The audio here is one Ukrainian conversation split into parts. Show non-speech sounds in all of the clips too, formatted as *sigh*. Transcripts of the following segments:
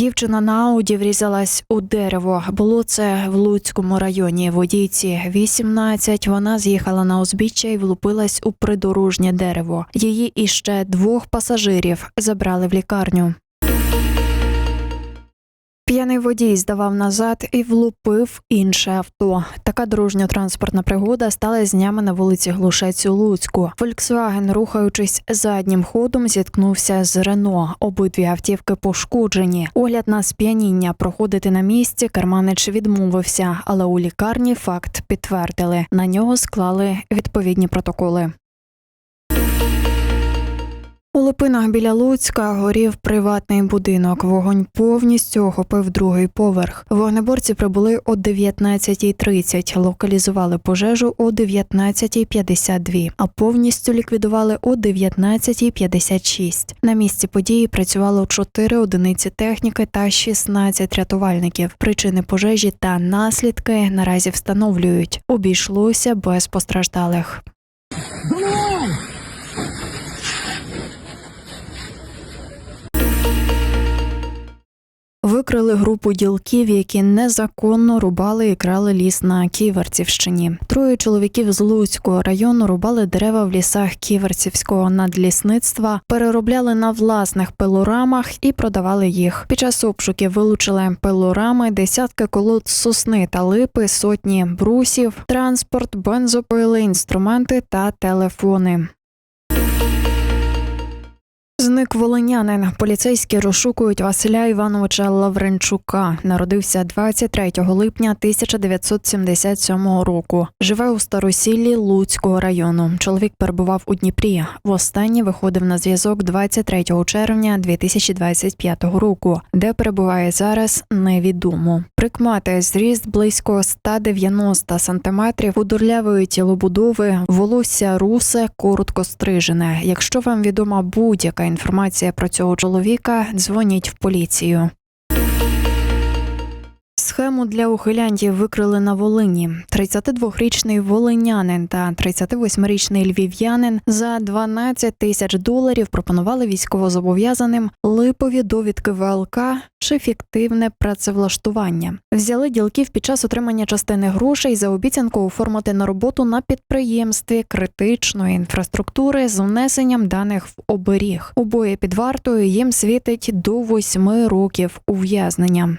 Дівчина на ауді врізалась у дерево. Було це в Луцькому районі. Водійці 18. Вона з'їхала на узбіччя і влупилась у придорожнє дерево. Її і ще двох пасажирів забрали в лікарню. П'яний водій здавав назад і влупив інше авто. Така дорожньо-транспортна пригода стала з днями на вулиці Глушець у Луцьку. Фольксваген, рухаючись заднім ходом, зіткнувся з Рено. Обидві автівки пошкоджені. Огляд на сп'яніння проходити на місці Карманич відмовився, але у лікарні факт підтвердили. На нього склали відповідні протоколи. У Липинах біля Луцька горів приватний будинок. Вогонь повністю охопив другий поверх. Вогнеборці прибули о 19.30, локалізували пожежу о 19.52, а повністю ліквідували о 19.56. На місці події працювало 4 одиниці техніки та 16 рятувальників. Причини пожежі та наслідки наразі встановлюють. Обійшлося без постраждалих. Викрили групу ділків, які незаконно рубали і крали ліс на Ківерцівщині. Троє чоловіків з Луцького району рубали дерева в лісах Ківерцівського надлісництва, переробляли на власних пилорамах і продавали їх. Під час обшуків вилучили пилорами, десятки колод сосни та липи, сотні брусів, транспорт, бензопили, інструменти та телефони. Зник волинянин. Поліцейські розшукують Василя Івановича Лавренчука. Народився 23 липня 1977 року. Живе у Старосіллі Луцького району. Чоловік перебував у Дніпрі. Востаннє виходив на зв'язок 23 червня 2025 року. Де перебуває зараз, невідомо. Прикмати зріст близько 190 сантиметрів, худорлявої тілобудови, волосся русе, коротко стрижене. Якщо вам відома будь-яка інформація про цього чоловіка, дзвоніть в поліцію. Схему для ухилянтів викрили на Волині. 32-річний волинянин та 38-річний львів'янин за 12 тисяч доларів пропонували військовозобов'язаним липові довідки ВЛК чи фіктивне працевлаштування. Взяли ділків під час отримання частини грошей за обіцянку оформити на роботу на підприємстві критичної інфраструктури з внесенням даних в оберіг. Обоє під вартою їм світить до 8 років ув'язнення.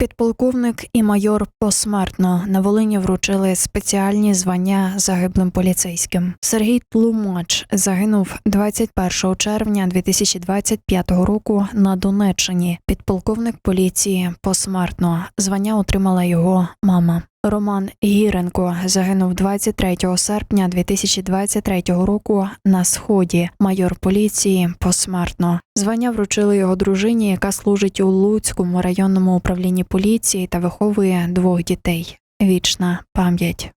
Підполковник і майор посмертно на Волині вручили спеціальні звання загиблим поліцейським. Сергій Тлумач загинув 21 червня 2025 року на Донеччині. Підполковник поліції посмертно. Звання отримала його мама. Роман Гіренко загинув 23 серпня 2023 року на сході. Майор поліції посмертно. Звання вручили його дружині, яка служить у Луцькому районному управлінні поліції та виховує двох дітей. Вічна пам'ять.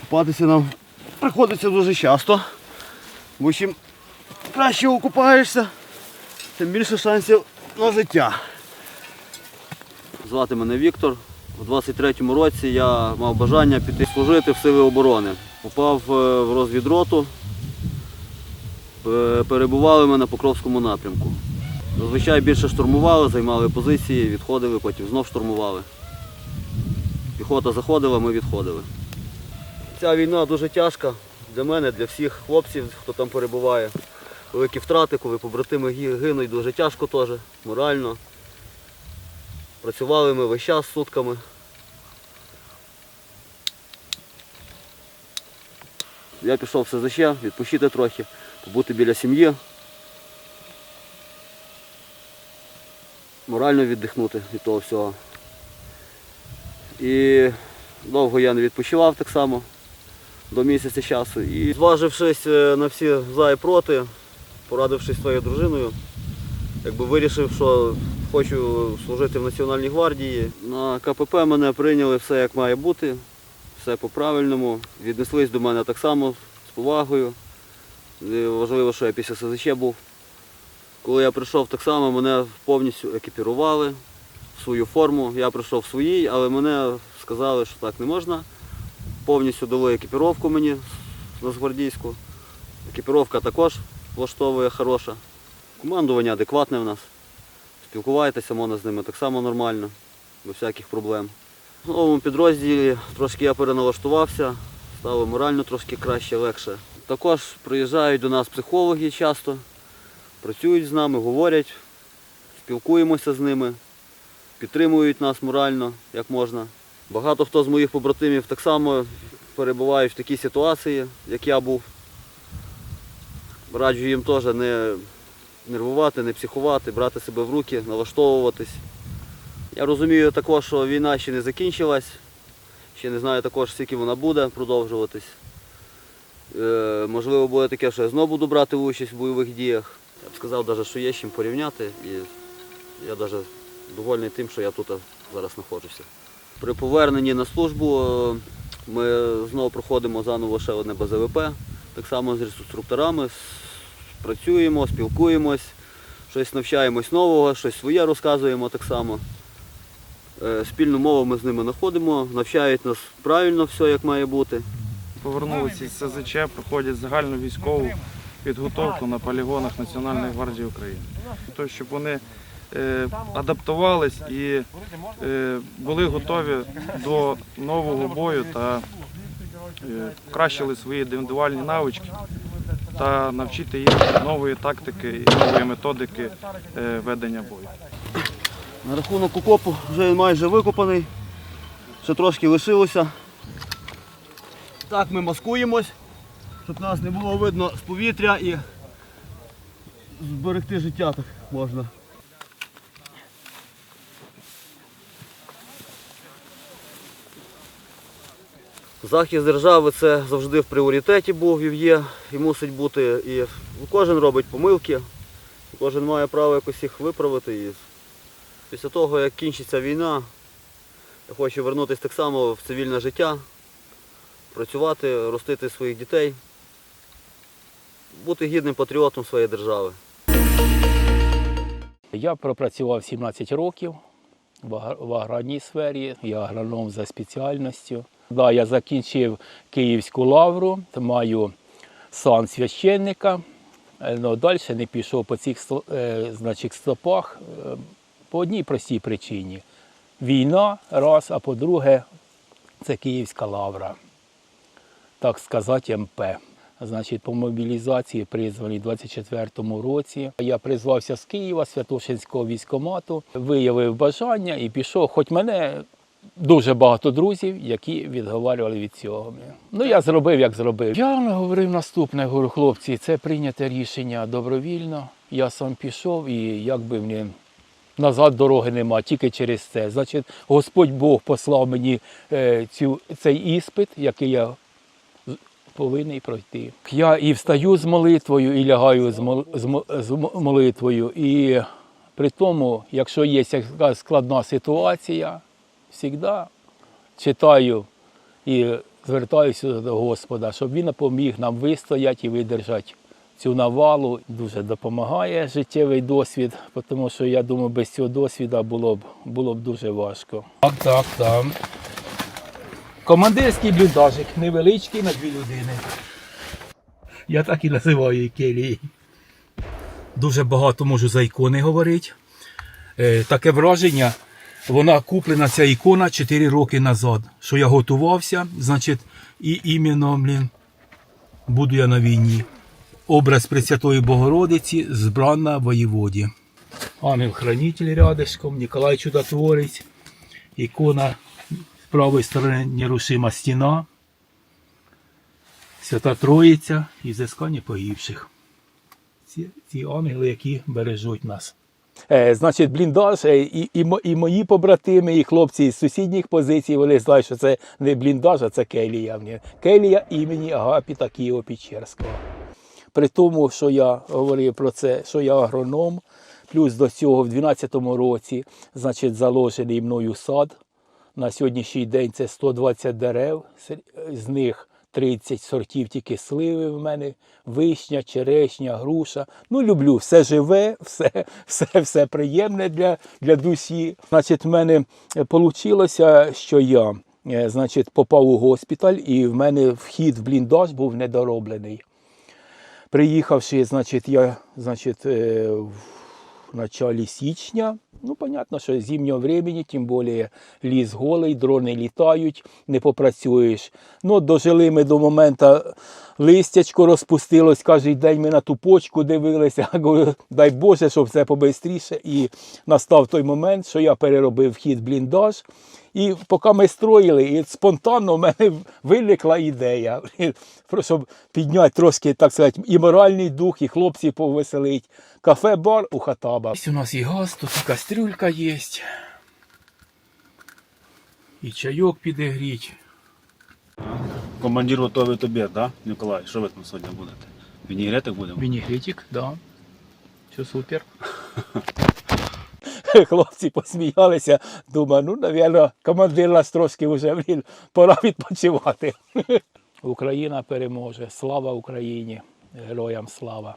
Купатися нам приходиться дуже часто. Бо чим краще окупаєшся, тим більше шансів на життя. Звати мене Віктор. У 23-му році я мав бажання піти служити в сили оборони. Попав е, в розвідроту, Е, перебували ми на Покровському напрямку. Зазвичай більше штурмували, займали позиції, відходили, потім знов штурмували. Піхота заходила, ми відходили. Ця війна дуже тяжка для мене, для всіх хлопців, хто там перебуває. Великі втрати, коли побратими гинуть, дуже тяжко теж, морально. Працювали ми весь час сутками. Я пішов в СЗЧ, відпочити трохи, побути біля сім'ї. Морально віддихнути від того всього. І довго я не відпочивав так само, до місяця часу. І зважившись е, на всі за і проти, порадившись своєю дружиною, якби вирішив, що хочу служити в Національній гвардії. На КПП мене прийняли все як має бути, все по-правильному. Віднеслись до мене так само з повагою. Важливо, що я після СЗЧ був. Коли я прийшов так само, мене повністю екіпірували в свою форму. Я прийшов в своїй, але мене сказали, що так не можна. Повністю дали екіпіровку мені нацгвардійську. Екіпіровка також влаштовує хороша. Командування адекватне в нас. Спілкувайтеся, можна з ними так само нормально, без всяких проблем. В новому підрозділі трошки я переналаштувався, стало морально трошки краще, легше. Також приїжджають до нас психологи часто, працюють з нами, говорять, спілкуємося з ними, підтримують нас морально, як можна. Багато хто з моїх побратимів так само перебувають в такій ситуації, як я був. Раджу їм теж не нервувати, не психувати, брати себе в руки, налаштовуватись. Я розумію також, що війна ще не закінчилась, ще не знаю також, скільки вона буде продовжуватись. Е, можливо, буде таке, що я знову буду брати участь в бойових діях. Я б сказав, навіть, що є з чим порівняти, і я навіть довольний тим, що я тут зараз знаходжуся. При поверненні на службу е, ми знову проходимо заново ще одне БЗВП, так само з інструкторами, працюємо, спілкуємось, щось навчаємось нового, щось своє розказуємо так само. Е, Спільну мову ми з ними знаходимо, навчають нас правильно все, як має бути. Повернулися із СЗЧ, проходять загальну військову підготовку на полігонах Національної гвардії України. Тобто, щоб вони е, адаптувались і е, були готові до нового бою та покращили свої індивідуальні навички та навчити їх нової тактики і нової методики е, ведення бою. На рахунок окопу вже він майже викопаний, ще трошки лишилося. Так ми маскуємось, щоб нас не було видно з повітря і зберегти життя так можна. Захист держави це завжди в пріоритеті і є, і мусить бути. І кожен робить помилки, кожен має право якось їх виправити. І Після того, як кінчиться війна, я хочу повернутися так само в цивільне життя, працювати, ростити своїх дітей, бути гідним патріотом своєї держави. Я пропрацював 17 років в аграрній сфері, я агроном за спеціальністю. Да, я закінчив Київську лавру, маю сан священника, але далі не пішов по цих е, значить, стопах е, по одній простій причині. Війна, раз, а по-друге, це Київська лавра, так сказати, МП. Значить, по мобілізації призваний у 24-му році. Я призвався з Києва, Святошинського військомату, виявив бажання і пішов. Хоч мене дуже багато друзів, які відговарювали від цього. Ну, я зробив, як зробив. Я говорив наступне, говорю, хлопці, це прийняте рішення добровільно. Я сам пішов і як би мені назад дороги нема, тільки через це. Значить, Господь Бог послав мені е, цю, цей іспит, який я повинен пройти. Я і встаю з молитвою, і лягаю з, мол, з молитвою. І при тому, якщо є якась складна ситуація, завжди читаю і звертаюся до Господа, щоб він допоміг нам вистояти і видержати цю навалу. Дуже допомагає життєвий досвід, тому що я думаю, без цього досвіду було б, було б дуже важко. Так, так, так. Командирський бліндажик, невеличкий на дві людини. Я так і називаю її. Дуже багато можу за ікони говорити. Е, таке враження, вона куплена ця ікона 4 роки назад. Що я готувався, значить, і іменно, блін, буду я на війні. Образ Пресвятої Богородиці збрана воєводі. Ангел-хранитель рядышком, Ніколай Чудотворець, ікона з правої сторони нерушима стіна, Свята Троїця і зискання погибших. Ці, ці ангели, які бережуть нас. Е, значить, бліндаж, і, і, і мої побратими, і хлопці з сусідніх позицій, вони знають, що це не бліндаж, а це келія. Келія імені Агапіта Києво-Печерського. При тому, що я говорив про це, що я агроном, плюс до цього в 2012 році, значить, заложений мною сад. На сьогоднішній день це 120 дерев, з них 30 сортів тільки сливи в мене, вишня, черешня, груша. Ну, люблю все живе, *laughs* все, все, все приємне для, для душі. Значить, в мене вийшло, що я е, значить, попав у госпіталь, і в мене вхід в бліндаж був недороблений. Приїхавши, значить, я значить, е, в началі січня, ну, понятно, що зимнього времени, тим більше ліс голий, дрони літають, не попрацюєш. Ну, дожили ми до моменту, листячко розпустилось, кожен день ми на ту почку дивилися, *laughs* говорю, дай Боже, щоб все побистріше. І настав той момент, що я переробив вхід бліндаж. І поки ми строїли, і спонтанно в мене виникла ідея, *laughs* щоб підняти трошки, так сказати, і моральний дух, і хлопців повеселить. Кафе-бар у Хатаба. Ось у нас і газ, тут і кастрюлька є. І чайок підігріть. Командир готовий тобі, да, Ніколай? Що ви там сьогодні будете? Вінігретик будемо? Вінігретик, да. Все супер. *laughs* *laughs* Хлопці посміялися. Думаю, ну, навірно, командир нас трошки вже блін, пора відпочивати. *laughs* Україна переможе. Слава Україні! Героям слава!